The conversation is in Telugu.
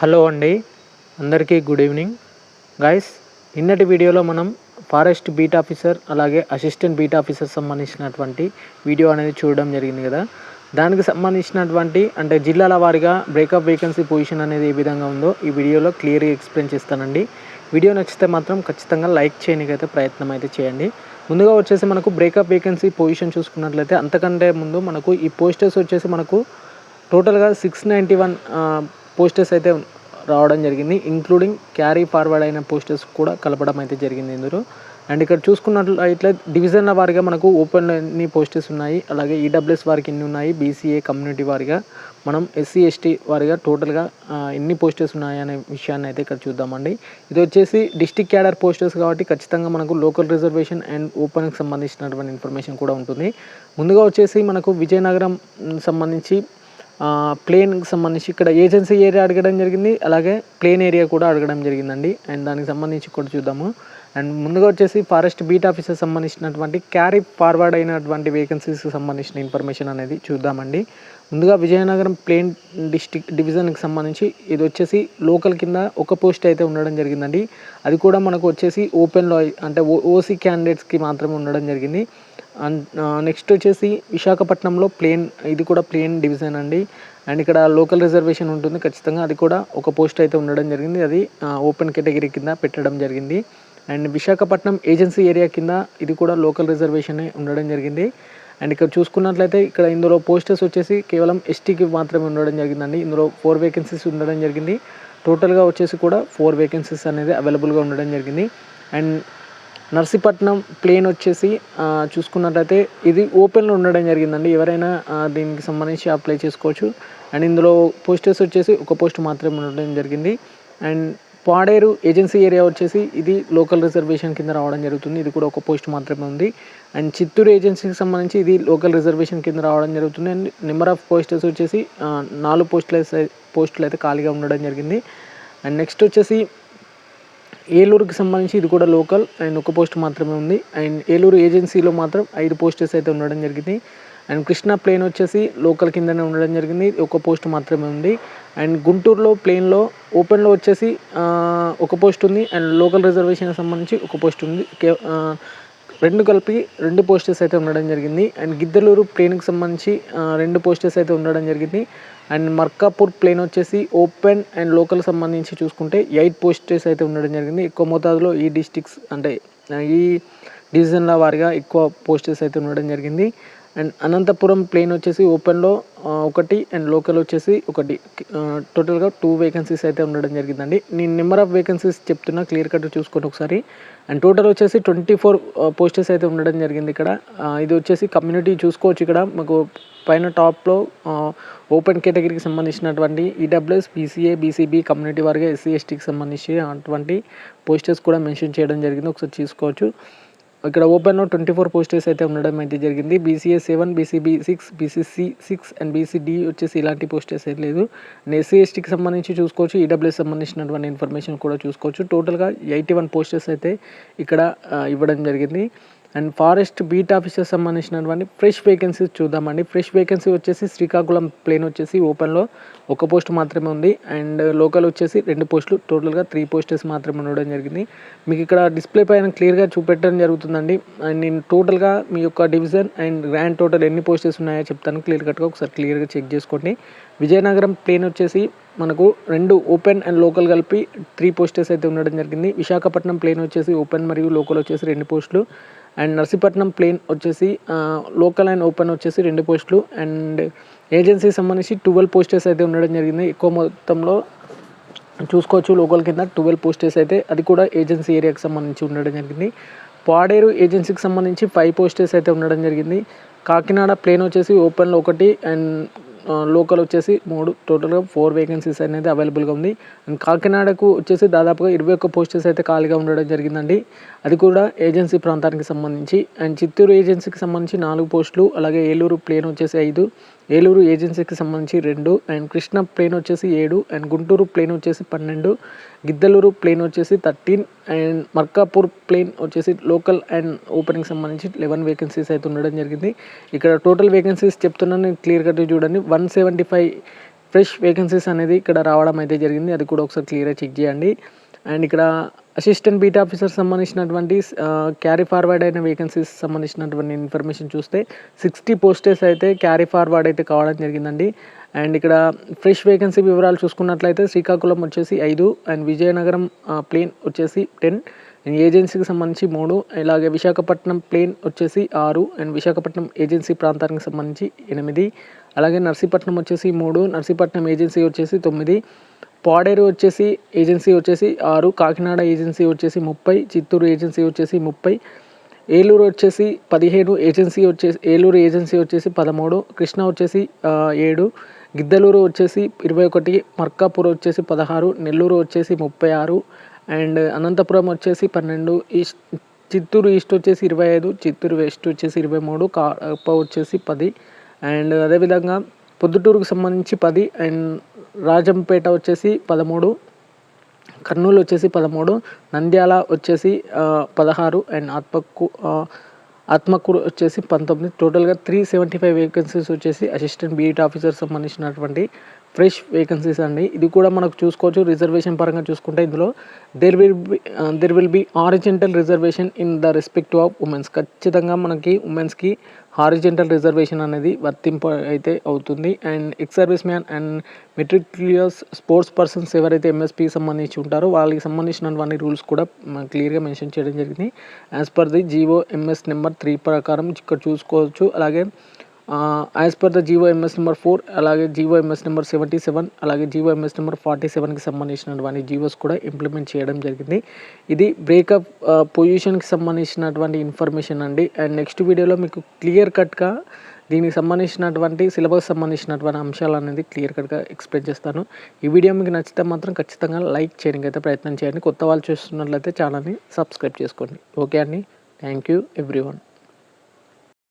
హలో అండి. అందరికీ గుడ్ ఈవినింగ్. గైస్ నిన్నటి వీడియోలో మనం ఫారెస్ట్ బీట్ ఆఫీసర్ అలాగే అసిస్టెంట్ బీట్ ఆఫీసర్ సంబంధించినటువంటి వీడియో అనేది చూడడం జరిగింది కదా. దానికి సంబంధించినటువంటి అంటే జిల్లాల వారీగా బ్రేకప్ వేకెన్సీ పొజిషన్ అనేది ఏ విధంగా ఉందో ఈ వీడియోలో క్లియర్గా ఎక్స్ప్లెయిన్ చేస్తానండి. వీడియో నచ్చితే మాత్రం ఖచ్చితంగా లైక్ చేయడానికైతే ప్రయత్నం అయితే చేయండి. ముందుగా వచ్చేసి మనకు బ్రేకప్ వేకెన్సీ పొజిషన్ చూసుకున్నట్లయితే అంతకంటే ముందు మనకు ఈ పోస్టర్స్ వచ్చేసి మనకు టోటల్గా సిక్స్ నైంటీ వన్ పోస్టర్స్ అయితే రావడం జరిగింది. ఇంక్లూడింగ్ క్యారీ ఫార్వర్డ్ అయిన పోస్టర్స్ కూడా కలపడం అయితే జరిగింది ఇందులో. అండ్ ఇక్కడ చూసుకున్నట్లు డివిజన్ల వారిగా మనకు ఓపెన్ ఎన్ని పోస్టర్స్ ఉన్నాయి? అలాగే ఈడబ్ల్యూఎస్ వారికి ఎన్ని ఉన్నాయి? బీసీఏ కమ్యూనిటీ వారిగా మనం ఎస్సీ ఎస్టీ వారిగా టోటల్గా ఎన్ని పోస్టర్స్ ఉన్నాయి అనే విషయాన్ని అయితే ఇక్కడ చూద్దామండి. ఇది వచ్చేసి డిస్టిక్ క్యాడర్ పోస్టర్స్ కాబట్టి ఖచ్చితంగా మనకు లోకల్ రిజర్వేషన్ అండ్ ఓపెన్కి సంబంధించినటువంటి ఇన్ఫర్మేషన్ కూడా ఉంటుంది. ముందుగా వచ్చేసి మనకు విజయనగరం సంబంధించి ప్లేన్కి సంబంధించి ఇక్కడ ఏజెన్సీ ఏరియా అడగడం జరిగింది అలాగే ప్లేన్ ఏరియా కూడా అడగడం జరిగిందండి. అండ్ దానికి సంబంధించి కూడా చూద్దాము. అండ్ ముందుగా వచ్చేసి ఫారెస్ట్ బీట్ ఆఫీసర్ సంబంధించినటువంటి క్యారీ ఫార్వర్డ్ అయినటువంటి వేకెన్సీస్కి సంబంధించిన ఇన్ఫర్మేషన్ అనేది చూద్దామండి. ముందుగా విజయనగరం ప్లేన్ డిస్టిక్ డివిజన్కి సంబంధించి ఇది వచ్చేసి లోకల్ కింద ఒక పోస్ట్ అయితే ఉండడం జరిగిందండి. అది కూడా మనకు వచ్చేసి ఓపెన్లో అంటే ఓసీ క్యాండిడేట్స్కి మాత్రమే ఉండడం జరిగింది. నెక్స్ట్ వచ్చేసి విశాఖపట్నంలో ప్లేన్ ఇది కూడా ప్లేన్ డివిజన్ అండి. అండ్ ఇక్కడ లోకల్ రిజర్వేషన్ ఉంటుంది ఖచ్చితంగా అది కూడా ఒక పోస్ట్ అయితే ఉండడం జరిగింది. అది ఓపెన్ కేటగిరీ కింద పెట్టడం జరిగింది. అండ్ విశాఖపట్నం ఏజెన్సీ ఏరియా కింద ఇది కూడా లోకల్ రిజర్వేషన్ ఉండడం జరిగింది. అండ్ ఇక్కడ చూసుకున్నట్లయితే ఇక్కడ ఇందులో పోస్టర్స్ వచ్చేసి కేవలం ఎస్టీకి మాత్రమే ఉండడం జరిగిందండి. ఇందులో ఫోర్ వేకెన్సీస్ ఉండడం జరిగింది. టోటల్గా వచ్చేసి కూడా ఫోర్ వేకెన్సీస్ అనేది అవైలబుల్గా ఉండడం జరిగింది. అండ్ నర్సీపట్నం ప్లేన్ వచ్చేసి చూసుకున్నట్లయితే ఇది ఓపెన్లో ఉండడం జరిగిందండి. ఎవరైనా దీనికి సంబంధించి అప్లై చేసుకోవచ్చు. అండ్ ఇందులో పోస్టర్స్ వచ్చేసి ఒక పోస్ట్ మాత్రమే ఉండడం జరిగింది. అండ్ పాడేరు ఏజెన్సీ ఏరియా వచ్చేసి ఇది లోకల్ రిజర్వేషన్ కింద రావడం జరుగుతుంది. ఇది కూడా ఒక పోస్ట్ మాత్రమే ఉంది. అండ్ చిత్తూరు ఏజెన్సీకి సంబంధించి ఇది లోకల్ రిజర్వేషన్ కింద రావడం జరుగుతుంది. అండ్ నెంబర్ ఆఫ్ పోస్టర్స్ వచ్చేసి నాలుగు పోస్టులు పోస్టులు అయితే ఖాళీగా ఉండడం జరిగింది. అండ్ నెక్స్ట్ వచ్చేసి ఏలూరుకి సంబంధించి ఇది కూడా లోకల్. అండ్ ఒక పోస్ట్ మాత్రమే ఉంది. అండ్ ఏలూరు ఏజెన్సీలో మాత్రం ఐదు పోస్టర్స్ అయితే ఉండడం జరిగింది. అండ్ కృష్ణా ప్లేన్ వచ్చేసి లోకల్ కిందనే ఉండడం జరిగింది. ఒక పోస్ట్ మాత్రమే ఉంది. అండ్ గుంటూరులో ప్లేన్లో ఓపెన్లో వచ్చేసి ఒక పోస్ట్ ఉంది. అండ్ లోకల్ రిజర్వేషన్కి సంబంధించి ఒక పోస్ట్ ఉంది. రెండు కలిపి రెండు పోస్టర్స్ అయితే ఉండడం జరిగింది. అండ్ గిద్దలూరు ప్లేన్కి సంబంధించి రెండు పోస్టర్స్ అయితే ఉండడం జరిగింది. అండ్ మర్కాపూర్ ప్లేన్ వచ్చేసి ఓపెన్ అండ్ లోకల్ సంబంధించి చూసుకుంటే ఎయిట్ పోస్టర్స్ అయితే ఉండడం జరిగింది. ఎక్కువ మోతాదులో ఈ డిస్టిక్స్ అంటే ఈ డివిజన్ల వారిగా ఎక్కువ పోస్టర్స్ అయితే ఉండడం జరిగింది. అండ్ అనంతపురం ప్లేన్ వచ్చేసి ఓపెన్లో ఒకటి అండ్ లోకల్ వచ్చేసి ఒకటి. టోటల్గా టూ వేకెన్సీస్ అయితే ఉండడం జరిగిందండి. నేను నెంబర్ ఆఫ్ వేకెన్సీస్ చెప్తున్నా క్లియర్ కట్ చూసుకోండి ఒకసారి. అండ్ టోటల్ వచ్చేసి ట్వంటీ ఫోర్ పోస్టర్స్ అయితే ఉండడం జరిగింది ఇక్కడ. ఇది వచ్చేసి కమ్యూనిటీ చూసుకోవచ్చు ఇక్కడ. మాకు పైన టాప్లో ఓపెన్ కేటగిరీకి సంబంధించినటువంటి ఈడబ్ల్యూఎస్ బీసీఏ బీసీబీ కమ్యూనిటీ వారిగా ఎస్సీ ఎస్టీకి సంబంధించి అటువంటి పోస్టర్స్ కూడా మెన్షన్ చేయడం జరిగింది. ఒకసారి చూసుకోవచ్చు. ఇక్కడ ఓపెన్లో ట్వంటీ ఫోర్ పోస్టర్స్ అయితే ఉండడం అయితే జరిగింది. BCA seven BCB six BCC six and BCD వచ్చేసి ఇలాంటి పోస్టర్స్ అయితే లేదు. అండ్ ఎస్సీ ఎస్టీకి సంబంధించి చూసుకోవచ్చు ఈడబ్ల్యూఎస్ సంబంధించినటువంటి ఇన్ఫర్మేషన్ కూడా చూసుకోవచ్చు. టోటల్గా ఎయిటీ వన్ పోస్టర్స్ అయితే ఇక్కడ ఇవ్వడం జరిగింది. అండ్ ఫారెస్ట్ బీట్ ఆఫీసర్ సంబంధించినటువంటి ఫ్రెష్ వేకెన్సీస్ చూద్దామండి. ఫ్రెష్ వేకెన్సీ వచ్చేసి శ్రీకాకుళం ప్లేన్ వచ్చేసి ఓపెన్లో ఒక పోస్ట్ మాత్రమే ఉంది. అండ్ లోకల్ వచ్చేసి రెండు పోస్టులు టోటల్గా త్రీ పోస్టర్స్ మాత్రమే ఉండడం జరిగింది. మీకు ఇక్కడ డిస్ప్లే పైన క్లియర్గా చూపెట్టడం జరుగుతుందండి. అండ్ నేను టోటల్గా మీ యొక్క డివిజన్ అండ్ గ్రాండ్ టోటల్ ఎన్ని పోస్టర్స్ ఉన్నాయో చెప్తాను. క్లియర్ కట్గా ఒకసారి క్లియర్గా చెక్ చేసుకోండి. విజయనగరం ప్లేన్ వచ్చేసి మనకు రెండు ఓపెన్ అండ్ లోకల్ కలిపి త్రీ పోస్టర్స్ అయితే ఉండడం జరిగింది. విశాఖపట్నం ప్లేన్ వచ్చేసి ఓపెన్ మరియు లోకల్ వచ్చేసి రెండు పోస్టులు అండ్ నర్సీపట్నం ప్లేన్ వచ్చేసి లోకల్ అండ్ ఓపెన్ వచ్చేసి రెండు పోస్టులు. అండ్ ఏజెన్సీకి సంబంధించి ట్వెల్వ్ పోస్టర్స్ అయితే ఉండడం జరిగింది. ఎక్కువ మొత్తంలో చూసుకోవచ్చు లోకల్ కింద ట్వెల్వ్ పోస్టర్స్ అయితే. అది కూడా ఏజెన్సీ ఏరియాకి సంబంధించి ఉండడం జరిగింది. పాడేరు ఏజెన్సీకి సంబంధించి ఫైవ్ పోస్టర్స్ అయితే ఉండడం జరిగింది. కాకినాడ ప్లేన్ వచ్చేసి ఓపెన్లో ఒకటి. అండ్ లోకల్ వచ్చేసి మూడు. టోటల్గా ఫోర్ వేకెన్సీస్ అనేది అవైలబుల్గా ఉంది. అండ్ కాకినాడకు వచ్చేసి దాదాపుగా ఇరవై ఒక్క పోస్టర్స్ అయితే ఖాళీగా ఉండడం జరిగిందండి. అది కూడా ఏజెన్సీ ప్రాంతానికి సంబంధించి. అండ్ చిత్తూరు ఏజెన్సీకి సంబంధించి నాలుగు పోస్టులు అలాగే ఏలూరు ప్లేన్ వచ్చేసి ఐదు. ఏలూరు ఏజెన్సీకి సంబంధించి రెండు. అండ్ కృష్ణ ప్లేన్ వచ్చేసి ఏడు. అండ్ గుంటూరు ప్లేన్ వచ్చేసి పన్నెండు. గిద్దలూరు ప్లేన్ వచ్చేసి థర్టీన్ అండ్ మర్కాపూర్ ప్లేన్ వచ్చేసి లోకల్ అండ్ ఓపెనింగ్ సంబంధించి లెవెన్ వేకెన్సీస్ అయితే ఉండడం జరిగింది. ఇక్కడ టోటల్ వేకెన్సీస్ చెప్తున్నాను క్లియర్ కట్ చూడండి. One seventy five fresh vacancies అనేది ఇక్కడ రావడం అయితే జరిగింది. అది కూడా ఒకసారి క్లియర్గా చెక్ చేయండి. అండ్ ఇక్కడ అసిస్టెంట్ బీట్ ఆఫీసర్ సంబంధించినటువంటి క్యారీ ఫార్వర్డ్ అయిన వేకెన్సీస్ సంబంధించినటువంటి ఇన్ఫర్మేషన్ చూస్తే సిక్స్టీ పోస్టర్స్ అయితే క్యారీ ఫార్వర్డ్ అయితే కావడం జరిగిందండి. అండ్ ఇక్కడ ఫ్రెష్ వేకెన్సీ వివరాలు చూసుకున్నట్లయితే శ్రీకాకుళం వచ్చేసి ఐదు అండ్ విజయనగరం ప్లేన్ వచ్చేసి టెన్ అండ్ ఏజెన్సీకి సంబంధించి మూడు. ఇలాగే విశాఖపట్నం ప్లేన్ వచ్చేసి ఆరు. అండ్ విశాఖపట్నం ఏజెన్సీ ప్రాంతానికి సంబంధించి ఎనిమిది. అలాగే నర్సీపట్నం వచ్చేసి మూడు. నర్సీపట్నం ఏజెన్సీ వచ్చేసి తొమ్మిది. పాడేరు వచ్చేసి ఏజెన్సీ వచ్చేసి ఆరు. కాకినాడ ఏజెన్సీ వచ్చేసి ముప్పై. చిత్తూరు ఏజెన్సీ వచ్చేసి ముప్పై. ఏలూరు వచ్చేసి పదిహేను ఏజెన్సీ వచ్చేసి ఏలూరు ఏజెన్సీ వచ్చేసి పదమూడు. కృష్ణ వచ్చేసి ఏడు. గిద్దలూరు వచ్చేసి ఇరవై ఒకటి మర్కాపూర్ వచ్చేసి పదహారు నెల్లూరు వచ్చేసి ముప్పై ఆరు అండ్ అనంతపురం వచ్చేసి పన్నెండు ఈస్ట్ చిత్తూరు ఈస్ట్ వచ్చేసి ఇరవై ఐదు చిత్తూరు వెస్ట్ వచ్చేసి ఇరవై మూడు కాప వచ్చేసి పది అండ్ అదేవిధంగా పొద్దుటూరుకు సంబంధించి పది అండ్ రాజంపేట వచ్చేసి పదమూడు కర్నూలు వచ్చేసి పదమూడు నంద్యాల వచ్చేసి పదహారు అండ్ ఆత్మకు ఆత్మకూరు వచ్చేసి పంతొమ్మిది టోటల్గా త్రీ సెవెంటీ ఫైవ్ వేకెన్సీస్ వచ్చేసి అసిస్టెంట్ బీఈటీ ఆఫీసర్ సంబంధించినటువంటి ఫ్రెష్ వేకెన్సీస్ అండి. ఇది కూడా మనకు చూసుకోవచ్చు రిజర్వేషన్ పరంగా చూసుకుంటే ఇందులో there will be there will be horizontal reservation in the respect of womens ఖచ్చితంగా మనకి ఉమెన్స్కి హారిజెంటల్ రిజర్వేషన్ అనేది వర్తింప అయితే అవుతుంది. And ex service man and matriculars sports persons ఎవరైతే ఎంఎస్పీకి సంబంధించి ఉంటారో వాళ్ళకి సంబంధించినటువంటి రూల్స్ కూడా క్లియర్గా మెన్షన్ చేయడం జరిగింది. As per the GO MS number three ప్రకారం ఇక్కడ చూసుకోవచ్చు. అలాగే as per the GO MS number four అలాగే GO MS number seventy seven అలాగే జివో ఎంఎస్ నెంబర్ ఫార్టీ సెవెన్కి సంబంధించినటువంటి జీవోస్ కూడా ఇంప్లిమెంట్ చేయడం జరిగింది. ఇది బ్రేకప్ పొజిషన్కి సంబంధించినటువంటి ఇన్ఫర్మేషన్ అండి. అండ్ నెక్స్ట్ వీడియోలో మీకు క్లియర్ కట్గా దీనికి సంబంధించినటువంటి సిలబస్ సంబంధించినటువంటి అంశాలు అనేది క్లియర్ కట్గా ఎక్స్ప్లెయిన్ చేస్తాను. ఈ వీడియో మీకు నచ్చితే మాత్రం ఖచ్చితంగా లైక్ చేయడానికి అయితే ప్రయత్నం చేయండి. కొత్త వాళ్ళు చూస్తున్నట్లయితే ఛానల్ని సబ్స్క్రైబ్ చేసుకోండి. ఓకే అండి? Thank you everyone